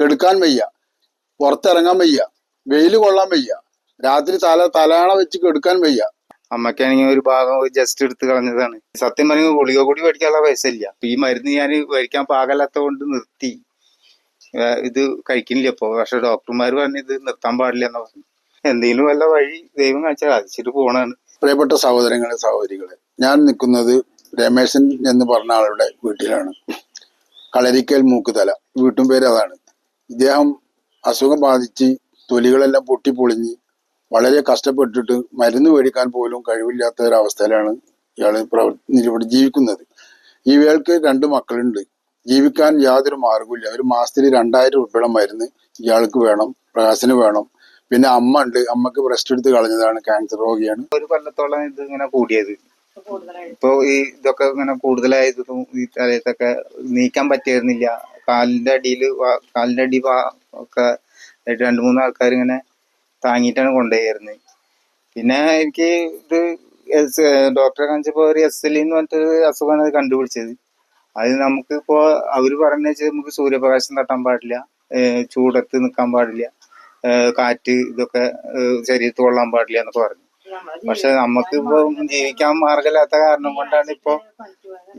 കെടുക്കാൻ വയ്യ. പുറത്തിറങ്ങാൻ വയ്യ. വെയിൽ കൊള്ളാൻ വയ്യ. രാത്രി തല തലയാണ വെച്ച് കെടുക്കാൻ വയ്യ. അമ്മക്കാണെങ്കിൽ ഒരു ഭാഗം ജസ്റ്റ് എടുത്ത് കളഞ്ഞതാണ്. സത്യം പറഞ്ഞ ഗുളിക കൂടി മേടിക്കാനുള്ള പൈസ ഇല്ല. അപ്പൊ ഈ മരുന്ന് ഞാൻ മേടിക്കാൻ പാകല്ലാത്ത കൊണ്ട് നിർത്തി ഇത് കഴിക്കുന്നില്ല ഇപ്പൊ. പക്ഷെ ഡോക്ടർമാർ പറഞ്ഞു ഇത് നിർത്താൻ പാടില്ല എന്ന് പറഞ്ഞു. എന്തെങ്കിലും വല്ല വഴി ദൈവം കാണിച്ചാൽ അതിച്ചിട്ട് പോണാണ്. പ്രിയപ്പെട്ട സഹോദരങ്ങളെ സഹോദരികളെ ഞാൻ നിൽക്കുന്നത് രമേശൻ എന്ന് പറഞ്ഞ ആളുടെ വീട്ടിലാണ്. കളരിക്കൽ മൂക്കുതല. വീട്ടും പേര് അതാണ്. ഇദ്ദേഹം അസുഖം ബാധിച്ച് തൊലികളെല്ലാം പൊട്ടിപ്പൊളിഞ്ഞ് വളരെ കഷ്ടപ്പെട്ടിട്ട് മരുന്ന് മേടിക്കാൻ പോലും കഴിവില്ലാത്ത ഒരവസ്ഥയിലാണ് ഇയാൾ ഇവിടെ ഈ വേൾക്ക് രണ്ട് മക്കളുണ്ട്. ജീവിക്കാൻ യാതൊരു മാർഗമില്ല ഒരു മാസത്തിൽ രണ്ടായിരം രൂപയുടെ മരുന്ന് ഇയാൾക്ക് വേണം പ്രകാശന് വേണം. പിന്നെ അമ്മ ഉണ്ട്. അമ്മയ്ക്ക് ബ്രസ്റ്റ് എടുത്ത് കളഞ്ഞതാണ് ക്യാൻസർ രോഗിയാണ്. ഒരു കൊല്ലത്തോളം ഇത് ഇങ്ങനെ കൂടിയത്. ഇപ്പൊ ഈ ഇതൊക്കെ ഇങ്ങനെ കൂടുതലായതും ഈ തലയത്തൊക്കെ നീക്കാൻ പറ്റിയിരുന്നില്ല. കാലിന്റെ അടിയിൽ കാലിന്റെ അടി ഒക്കെ ആയിട്ട് രണ്ട് മൂന്ന് ആൾക്കാർ ഇങ്ങനെ താങ്ങിയിട്ടാണ് കൊണ്ടുപോയിരുന്നത് പിന്നെ എനിക്ക് ഇത് എസ് ഡോക്ടറെ കാണിച്ചപ്പോ ഒരു എസ് എൽ എന്ന് പറഞ്ഞിട്ടൊരു അസുഖമാണ് അത് കണ്ടുപിടിച്ചത്. അത് നമുക്ക് ഇപ്പോ അവർ പറഞ്ഞു വെച്ചാൽ നമുക്ക് സൂര്യപ്രകാശം തട്ടാൻ പാടില്ല ചൂടത്ത് നിൽക്കാൻ പാടില്ല കാറ്റ് ഇതൊക്കെ ശരീരത്ത് കൊള്ളാൻ പാടില്ല എന്നൊക്കെ പറഞ്ഞു. പക്ഷെ നമുക്ക് ഇപ്പൊ ജീവിക്കാൻ മാർഗമില്ലാത്ത കാരണം കൊണ്ടാണ് ഇപ്പൊ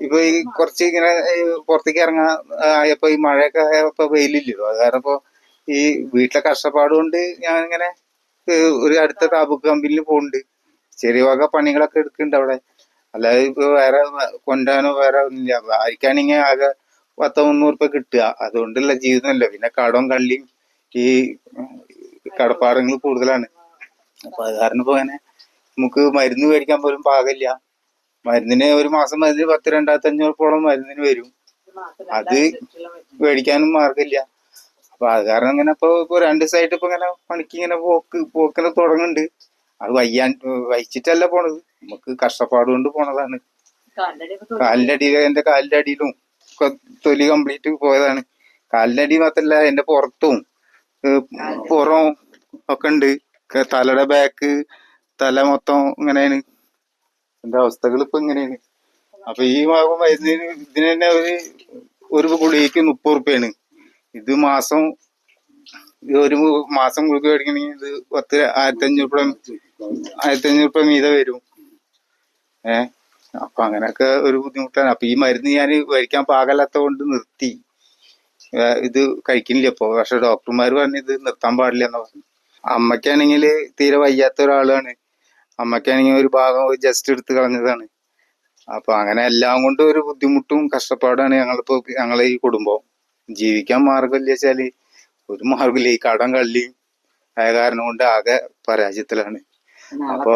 ഇപ്പൊ ഈ കുറച്ച് ഇങ്ങനെ പുറത്തേക്ക് ഇറങ്ങാൻ ആയപ്പോ ഈ മഴയൊക്കെ ആയപ്പോ വെയിലില്ലല്ലോ അത് കാരണം ഇപ്പൊ ഈ വീട്ടിലെ കഷ്ടപ്പാട് കൊണ്ട് ഞാൻ ഇങ്ങനെ ഒരു അടുത്ത താപ കമ്പനിയിൽ പോകുന്നുണ്ട് ചെറിയ വക പണികളൊക്കെ എടുക്കുന്നുണ്ട് അവിടെ. അല്ലാതെ ഇപ്പൊ വേറെ കൊണ്ടാനോ വേറെ ഒന്നുമില്ല ആയിരിക്കാണെങ്കിൽ ആകെ പത്തോ മുന്നൂറ് രൂപ കിട്ടുക. അതുകൊണ്ടുള്ള ജീവിതമല്ല. പിന്നെ കടവും കള്ളിയും ഈ കടപ്പാടങ്ങൾ കൂടുതലാണ്. അപ്പൊ അത് കാരണം ഇപ്പൊ അങ്ങനെ നമുക്ക് മരുന്ന് മേടിക്കാൻ പോലും പാകില്ല. മരുന്നിന് ഒരു മാസം മരുന്നിന് പത്ത് രണ്ടായിരത്തി അഞ്ഞൂറോളം മരുന്നിന് വരും. അത് മേടിക്കാനും മാർഗമില്ല അപ്പൊ അത് കാരണം ഇങ്ങനെ ഇപ്പൊ ഇപ്പൊ രണ്ട് ദിവസമായിട്ട് ഇപ്പൊ ഇങ്ങനെ പണിക്ക് ഇങ്ങനെ പോക്ക് പോക്കിനെ തുടങ്ങുന്നുണ്ട്. അത് വയ്യാൻ വഹിച്ചിട്ടല്ല പോണത്. നമുക്ക് കഷ്ടപ്പാട് കൊണ്ട് പോണതാണ്. കാലിന്റെ അടിയിൽ എന്റെ കാലിന്റെ അടിയിലും തൊലി കംപ്ലീറ്റ് പോയതാണ്. കാലിന്റെ അടി മാത്രല്ല എന്റെ പുറത്തും പുറവും ഒക്കെ ഉണ്ട്. തലയുടെ ബാക്ക് തല മൊത്തം ഇങ്ങനെയാണ്. എന്റെ അവസ്ഥകൾ ഇപ്പൊ ഇങ്ങനെയാണ്. അപ്പൊ ഈ മരുന്നിന് ഇതിന് തന്നെ ഒരു ഒരു ഗുളികയ്ക്ക് മുപ്പത് റുപ്യാണ് ഇത് മാസം ഒരു മാസം ഗുളിക മേടിക്കണമെങ്കിൽ ഇത് പത്ത് ആയിരത്തി അഞ്ഞൂറ് രൂപ ആയിരത്തി അഞ്ഞൂറ് രൂപ മീതെ വരും. ഏ? അപ്പൊ അങ്ങനെയൊക്കെ ഒരു ബുദ്ധിമുട്ടാണ്. അപ്പൊ ഈ മരുന്ന് ഞാൻ കഴിക്കാൻ പാകല്ലാത്ത കൊണ്ട് നിർത്തി ഇത് കഴിക്കുന്നില്ല ഇപ്പൊ. പക്ഷെ ഡോക്ടർമാർ പറഞ്ഞു ഇത് നിർത്താൻ പാടില്ല എന്ന് പറഞ്ഞു. അമ്മയ്ക്കാണെങ്കിൽ തീരെ വയ്യാത്ത ഒരാളാണ്. അമ്മയ്ക്കാണെങ്കിൽ ഒരു ഭാഗം ജസ്റ്റ് എടുത്ത് കളഞ്ഞതാണ്. അപ്പൊ അങ്ങനെ എല്ലാം കൊണ്ടും ഒരു ബുദ്ധിമുട്ടും കഷ്ടപ്പാടാണ് ഞങ്ങളിപ്പോ ഞങ്ങളെ ഈ കുടുംബം. ജീവിക്കാൻ മാർഗമില്ല വെച്ചാൽ ഒരു മാർഗമില്ല ഈ കടം കള്ളിയും ആയ കാരണം കൊണ്ട് ആകെ പരാജയത്തിലാണ്. അപ്പോ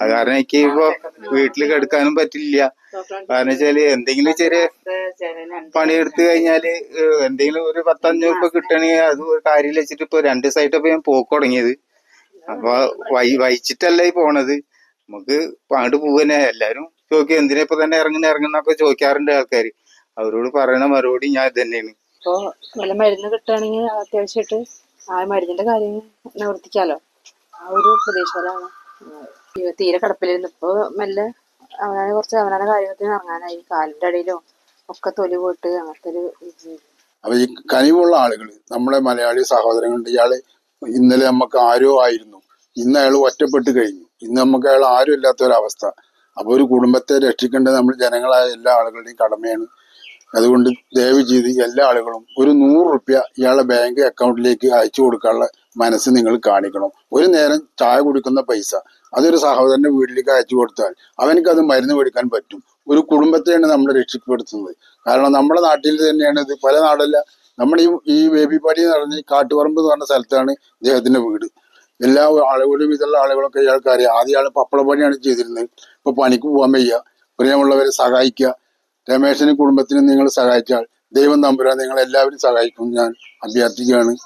അത് കാരണം എനിക്ക് ഇപ്പൊ വീട്ടിൽ കിടക്കാനും പറ്റില്ല. കാരണം വെച്ചാൽ എന്തെങ്കിലും ചെറിയ പണിയെടുത്ത് കഴിഞ്ഞാൽ എന്തെങ്കിലും ഒരു പത്തഞ്ഞൂറ് രൂപ കിട്ടണെങ്കിൽ അത് ഒരു കാര്യം വെച്ചിട്ട് ഇപ്പൊ രണ്ട് ഇപ്പൊ ഞാൻ പോക്ക് തുടങ്ങിയത്. അപ്പൊ വൈ വഹിച്ചിട്ടല്ല ഈ പോണത്? നമുക്ക് പാണ്ട് പോവന്നെ എല്ലാരും ചോദിക്കും എന്തിനാ ഇപ്പൊ തന്നെ ഇറങ്ങുന്ന? ഇറങ്ങുന്നൊക്കെ ചോദിക്കാറുണ്ട് ആൾക്കാര്. അവരോട് പറയണ മറുപടി ഞാൻ ഇത് തന്നെയാണ്. അപ്പോ നല്ല മരുന്ന് കിട്ടുകയാണെങ്കിൽ അത്യാവശ്യമായിട്ട് ആ മരുന്നിന്റെ കാര്യം നിവർത്തിക്കാലോ. ആ ഒരു പ്രതീക്ഷയിലാണ്. തീരെ കിടപ്പിലിരുന്ന് ഇപ്പൊ മെല്ലെ അവനാണ് കുറച്ച് അവനാണ് കാര്യത്തിന് ഇറങ്ങാനായി. കാലിന്റെ അടിയിലോ ഒക്കെ തൊലി പോയിട്ട് അങ്ങനത്തെ ഒരു. അപ്പൊ ഈ കനിവുള്ള ആളുകൾ നമ്മുടെ മലയാളി സഹോദരങ്ങളുണ്ട്. ഇയാൾ ഇന്നലെ നമുക്ക് ആരോ ആയിരുന്നു. ഇന്ന് അയാൾ ഒറ്റപ്പെട്ട് കഴിഞ്ഞു. ഇന്ന് നമുക്ക് അയാൾ ആരും ഇല്ലാത്ത ഒരവസ്ഥ അപ്പൊ ഒരു കുടുംബത്തെ രക്ഷിക്കേണ്ടത് നമ്മൾ ജനങ്ങളായ എല്ലാ ആളുകളുടെയും കടമയാണ്. അതുകൊണ്ട് ദയവ് ചെയ്ത് എല്ലാ ആളുകളും ഒരു നൂറ് റുപ്യ ഇയാളെ ബാങ്ക് അക്കൗണ്ടിലേക്ക് അയച്ചു കൊടുക്കാനുള്ള മനസ്സ് നിങ്ങൾ കാണിക്കണം. ഒരു നേരം ചായ കുടിക്കുന്ന പൈസ. അതൊരു സഹോദരന്റെ വീട്ടിലേക്ക് അയച്ചു കൊടുത്താൽ അവനക്ക് അത് മരുന്ന് മേടിക്കാൻ പറ്റും. ഒരു കുടുംബത്തെയാണ് നമ്മൾ രക്ഷപ്പെടുത്തുന്നത്. കാരണം നമ്മുടെ നാട്ടിൽ തന്നെയാണ് ഇത്. പല നാടല്ല നമ്മുടെ ഈ ബേബിപ്പാടി എന്ന് പറഞ്ഞ കാട്ടുപറമ്പ് എന്ന് പറഞ്ഞ സ്ഥലത്താണ് ഇദ്ദേഹത്തിന്റെ വീട്. എല്ലാ ആളുകളും ഇതുള്ള ആളുകളൊക്കെ ഇയാൾക്ക് അറിയാം. ആദ്യ ആൾ പപ്പളപ്പണിയാണ് ചെയ്തിരുന്നത്. ഇപ്പൊ പണിക്ക് പോകാൻ വയ്യ. പ്രിയമുള്ളവരെ സഹായിക്കുക. രമേശനും കുടുംബത്തിനും നിങ്ങൾ സഹായിച്ചാൽ ദൈവം തമ്പുരാൻ നിങ്ങൾ എല്ലാവരും സഹായിക്കും. ഞാൻ അഭ്യർത്ഥിക്കുകയാണ്.